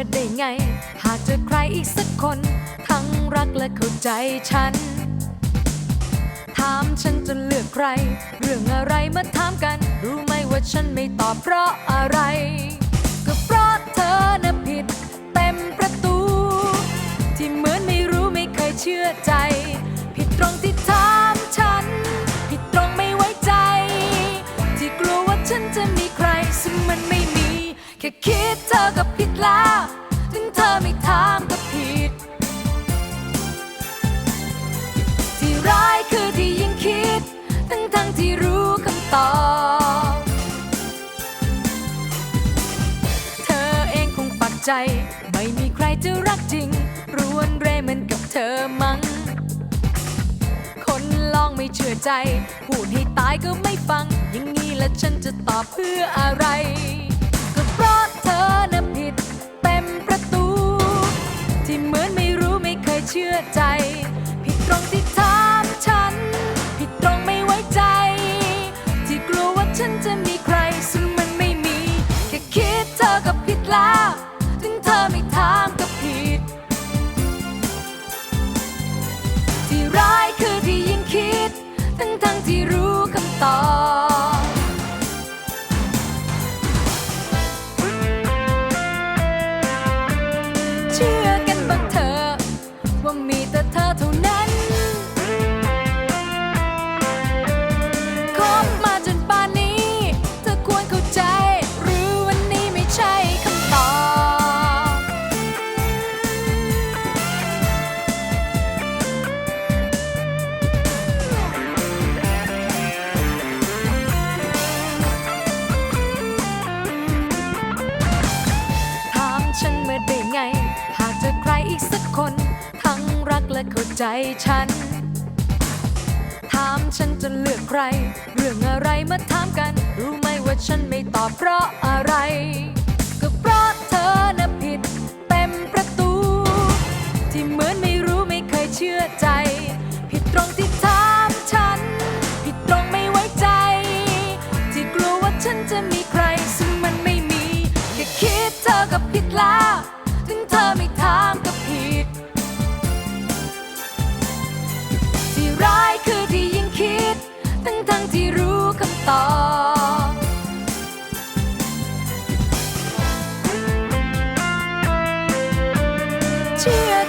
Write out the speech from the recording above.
อได้ไง หากเจอใครอีกสักคน ทั้งรักและเข้าใจฉัน ถามฉันจะเลือกใคร เรื่องอะไรมาถามกัน รู้ไหมว่าฉันไม่ตอบเพราะอะไร ก็เพราะเธอน่ะผิด เต็มประตู ที่เหมือนไม่รู้ไม่เคยเชื่อใจ ตอบเธอเองคงปักใจ ไม่มีใครจะรักจริง รวนเรเหมือนกับเธอมั้ง คนลองไม่เชื่อใจ พูดให้ตายก็ไม่ฟัง อย่างนี้แล้วฉันจะตอบเพื่ออะไร ก็เพราะเธอน่ะผิดเต็มประตู ที่เหมือนไม่รู้ไม่เคยเชื่อใจ ผิดตรงที่ถาม ที่ร้ายคือที่ยิ่งคิด ทั้งทั้งที่รู้คำตอบ ใจฉัน ถามฉันจะเลือกใคร เรื่องอะไรมาถามกัน รู้ไหมว่าฉันไม่ตอบเพราะอะไร 借